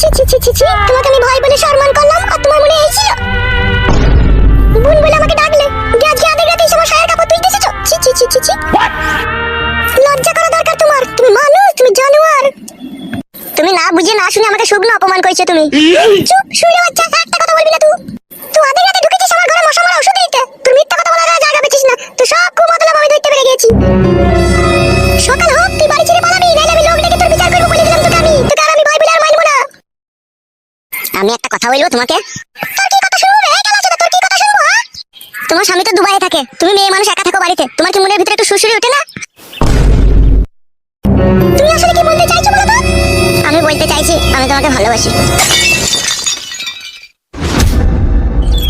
ছি ছি ছি ছি ছি। তোমাকে আমি ভয় বলে সম্মান করলাম আর তোমার মনে এই ছিল। বোন বলে আমাকে ডাকলে। যে আজকে আধে রাতে এসে সায়ের কাপড় তুলতে এসেছ? ছি ছি ছি ছি ছি। লজ্জা করা দরকার তোমার। তুমি মানুষ তুমি জানোয়ার। তুমি না বুঝে না শুনে আমাকে শুকনো অপমান করেছ তুমি। চুপ শুনে বাচ্চা একটা কথা বলবি না তুই। আমি একটা কথা বলব তোমাকে? কি হ্যাঁ? তোমার স্বামী তো দুবাইয়ে থাকে, তুমি মেয়ে মানুষ একা থাকো বাড়িতে, তোমার কি মনের ভিতরে একটু সুসুরি ওঠে না? আমি বলতে চাইছি, আমি তোমাকে ভালোবাসি।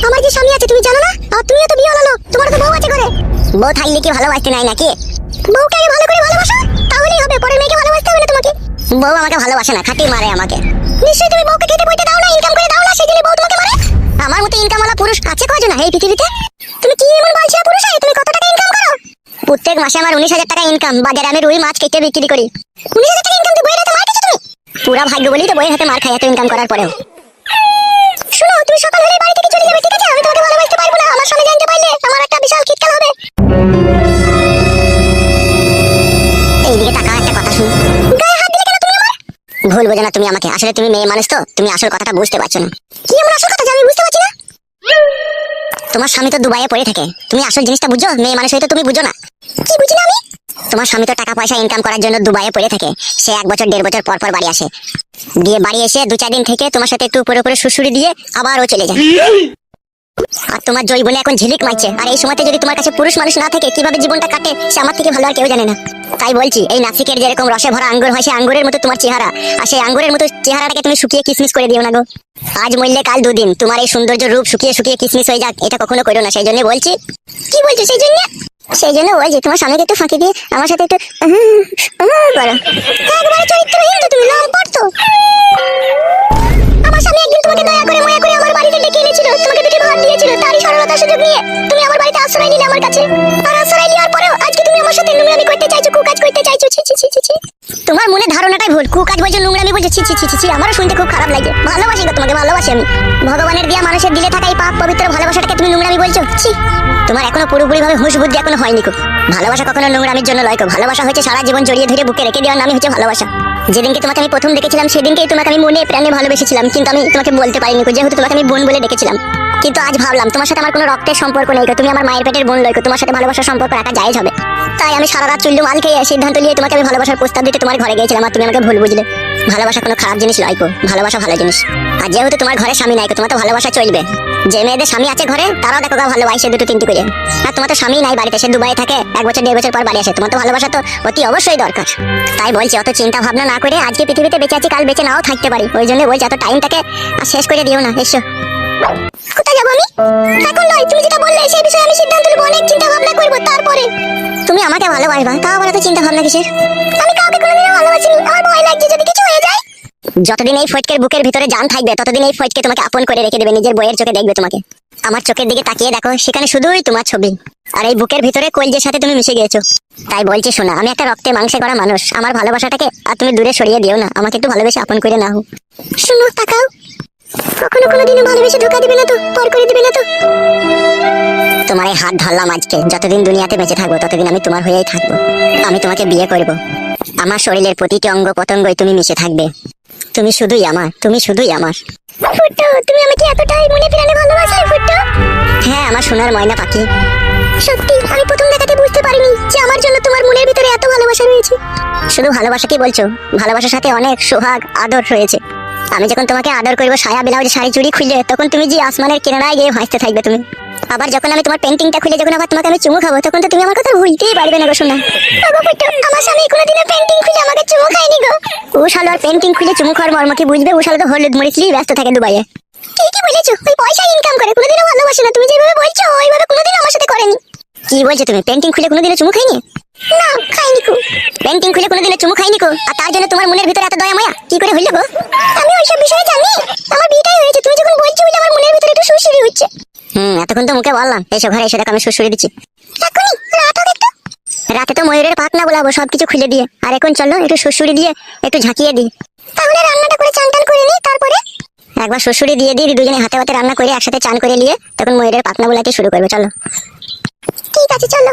আমার যে স্বামী আছে, তুমি জানো না? আর তো বিয়ে হলো তোমার তো বউ আছে ঘরে। বউ থাকলে কি ভালোবাসতে নাই নাকি? বউকে ভালো করে ভালোবাসো? তাহলেই হবে, পরে মেয়েকে ভালোবাসতে হবে না তোমাকে। বউ আমাকে ভালোবাসে না, খাটি মারে আমাকে। নিশ্চয়ই তুমি বউকে খেতে ইনকাম করে দাও না, সেই জন্য বউ মারে। আমার মতো ইনকাম ওয়ালা পুরুষ আছে কজন এই পৃথিবীতে? তুমি কি এমন বলছো পুরুষ? হয়ে তুমি কত টাকা ইনকাম করো? প্রত্যেক মাসে আমার উনিশ হাজার টাকা ইনকাম বাজারে আমি রুই মাছ কেটে বিক্রি করি। উনিশ হাজার টাকা ইনকাম তুই বইয়ের হাতে মার তুমি? পুরা ভাগ্য বলি তো বইয়ের হাতে মার খাই এত ইনকাম করার পরেও। শোনো, তুমি ভুল বোঝো না তুমি আমাকে। আসলে তুমি মেয়ে মানুষ তো, তুমি আসল কথাটা বুঝতে পারছ না। কি এমন আসল কথা আমি বুঝতে পারছি না? তোমার স্বামী তো দুবাইয়ে পড়ে থাকে। তুমি আসল জিনিসটা বুঝো? মেয়ে মানুষ হয়তো তুমি বুঝো না। কি বুঝি না আমি? তোমার স্বামী তো টাকা পয়সা ইনকাম করার জন্য দুবাইয়ে পড়ে থাকে। সে এক বছর, দেড় বছর পর পর বাড়ি আসে। দিয়ে বাড়ি এসে দু চার দিন থেকে তোমার সাথে একটু উপরে উপরে সুসুরি দিয়ে আবার ও চলে যায়। আর তোমার জৈবনে এখন ঝিলিক মারছে। আর এই সময়তে যদি তোমার কাছে পুরুষ মানুষ না থাকে, কীভাবে জীবনটা কাটে, সে আমার থেকে ভালো আর কেউ জানে না। তাই বলছি, এই নাসিকের যেরকম রসে ভরা আঙ্গুর হয়, সে আঙ্গুরের মতো তোমার চেহারা। আর সেই আঙ্গুরের মতো চেহারাটাকে তুমি শুকিয়ে কিসমিস করে দিও না গো। আজ মরলে কাল দুদিন, তোমার এই সৌন্দর্য রূপ শুকিয়ে শুকিয়ে কিসমিস হয়ে যাক, এটা কখনো করো না, সেই জন্য বলছি। কি বলছো সেই জন্য? সেই জন্য বলছি তোমার স্বামীকে একটু ফাঁকি দিয়ে আমার সাথে একটু তোমার মনে ধারণাটাই ভুল। কুকাজ বলছো, নোংরামি বলছো, ছি ছি ছি ছি আমারও শুনতে খুব খারাপ লাগে ভালোবাসি তোমাকে, ভালোবাসি আমি। ভগবানের দিয়া মানুষের দিলে থাকা এই পাপ পবিত্র ভালোবাসাটাকে তুমি নোংরামি বলছো? ছি। তোমার এখনও পুরোপুরি ভাবে হুঁশ বুদ্ধি এখনও হয়নি কো ভালোবাসা কখনো নোংরামির জন্য কো ভালোবাসা হচ্ছে সারা জীবন জড়িয়ে ধরে, বুকে রেখে দেওয়ার নামই হচ্ছে ভালোবাসা। যেদিনকে তোমাকে আমি প্রথম দেখেছিলাম, সেদিনকেই তোমাকে আমি মনে প্রাণে ভালোবেসেছিলাম, কিন্তু আমি তোমাকে বলতে পারিনি যেহেতু তোমাকে আমি বোন বলে ডেকেছিলাম। কিন্তু আজ ভাবলাম, তোমার সাথে আমার কোনো রক্তের সম্পর্ক নেই তুমি আমার মায়ের পেটের বোন লইকো তোমার সাথে ভালোবাসার সম্পর্ক রাখা জায়েজ হবে। তাই আমি সারা রাত চুল্লু মাল খেয়ে সিদ্ধান্ত নিয়ে তোমাকে আমি ভালোবাসার প্রস্তাব দিতে তোমার ঘরে গিয়েছিলাম, আর তুমি আমাকে ভুল বুঝলে। ভালোবাসা কোনো খারাপ জিনিস লয়কো ভালোবাসা ভালো জিনিস। আর যেহেতু তোমার ঘরে স্বামী নাই তোমার তো ভালোবাসা চলবে। যে মেয়েদের স্বামী আছে ঘরে, তারাও দেখো গা ভালোবাসে দুটো তিনটি করে। আর তোমার তো স্বামী নাই বাড়িতে, সে দুবাই থাকে, এক বছর, দেড় বছর পর বাড়ি আসে। তোমার তো ভালোবাসা তো অতি অবশ্যই দরকার। তাই বলছি, অত চিন্তা ভাবনা না করে আজকে পৃথিবীতে বেঁচে আছি, কাল বেঁচে নাও থাকতে পারি। ওই জন্য বলছি, এত টাইমটাকে আর শেষ করে দিও না, এসো। কোথায় যাব আমি? এখন নয়, তুমি যেটা বললে সেই বিষয়ে আমি সিদ্ধান্ত নেব, অনেক চিন্তা ভাবনা করব, তারপরে। তুমি আমাকে ভালোবাসবা, তাও বলো তো চিন্তা ভাবনা কিসের? আমি কাউকে কোনোদিনও ভালোবাসিনি, আমার ভয় লাগছে, যদি যতদিন এই ফটকের বুকের ভিতরে জান থাকবে, ততদিন এই ফটকে তোমাকে আপন করে রেখে দেবে, নিজের বইয়ের চোখে দেখবে তোমাকে। আমার চোখের দিকে তাকিয়ে দেখো, সেখানে শুধুই তোমার ছবি। আর এই বুকের ভিতরে কলজের সাথে তুমি মিশে গিয়েছো। তাই বলছি শোনা, আমি একটা রক্তে মাংসে করা মানুষ। আমার ভালোবাসাটাকে আর তুমি দূরে সরিয়ে দিও না, আমাকে একটু ভালোবেসে আপন করে নাও। শুনো, তাকাও। কখনো কোনোদিনও ভালোবেসে ধোকা দিবে না তো, পর করে দিবে না তো। তোমার এই হাত ধরলাম আজকে, যতদিন দুনিয়াতে বেঁচে থাকব, ততদিন আমি তোমার হয়েই থাকব। আমি তোমাকে বিয়ে করব। আমার শরীরের প্রতিটি অঙ্গ পতঙ্গই তুমি মিশে থাকবে। তুমি শুধুই আমার, তুমি শুধুই আমার। ফুট্টো তুমি আমাকে এতটাই মনে প্রাণে ভালোবাসলে ফুট্টো হ্যাঁ আমার সোনার ময়না পাখি। সত্যি, আমি প্রথম দেখাতে বুঝতে পারিনি যে আমার জন্য তোমার মনের ভিতরে এত ভালোবাসা রয়েছে। শুধু ভালোবাসা কি বলছো, ভালোবাসার সাথে অনেক সোহাগ, আদর রয়েছে। আমি যখন তোমাকে আদর করব, সায়া ব্লাউজ, শাড়ি, চুড়ি খুলে তখন তুমি যে আসমানের কিনারায় গিয়ে ভাসতে থাকবে তুমি। আবার যখন আমি তোমার পেন্টিংটা খুলে, যখন আবার তোমাকে আমি চুমু খাব, তখন তো তুমি আমার কথা ভুলতেই পারবে না গো শোনা আমার স্বামী কোনোদিনও পেন্টিং খুলে গো ও পেন্টিং খুলে চুমু খাওয়ার মর্ম কি বুঝবে, ও তো হলুদ মরিচ নিয়ে ব্যস্ত থাকে দুবাইয়ে। ঠিকই বলেছ, ওই পয়সা ইনকাম করে, কোনোদিনও ভালোবাসে না। তুমি যেভাবে বলছো, ওইভাবে কোনোদিন আমার সাথে করেনি। কি বলছো তুমি পেন্টিং খুলে কোনোদিনও চুমু খাইনি? না, খাইনি কো। পেন্টিং খুলে কোনোদিনও চুমু খাইনি কো? আর তার জন্য তোমার মনের ভিতরে এত দয়া মায়া? কি করে হইল গো? আমি ওইসব বিষয়ে জানি। আমার বিয়েটাই হয়েছে। তুমি যখন বলছো বলে আমার মনের ভিতরে একটু সুশ্রী হচ্ছে। হুম, এতক্ষণ তো মুখে বললাম। এসো ঘরে, এসে দেখো, আমি সুশ্রী দিচ্ছি। এখনই? রাতে তো ময়ূরের পাখনা বোলাবো, সবকিছু খুলে দিয়ে। আর এখন চলো একটু শ্বশুরি দিয়ে একটু ঝাঁকিয়ে দিই। তাহলে রান্নাটা করে চান করে নিই, তারপরে? একবার শ্বশুরি দিয়ে দিই, দুজনে হাতে হাতে রান্না করে একসাথে চান করে নিয়ে তখন ময়ূরের পাখনা বোলাতে শুরু করবে, চলো। ঠিক আছে, চলো।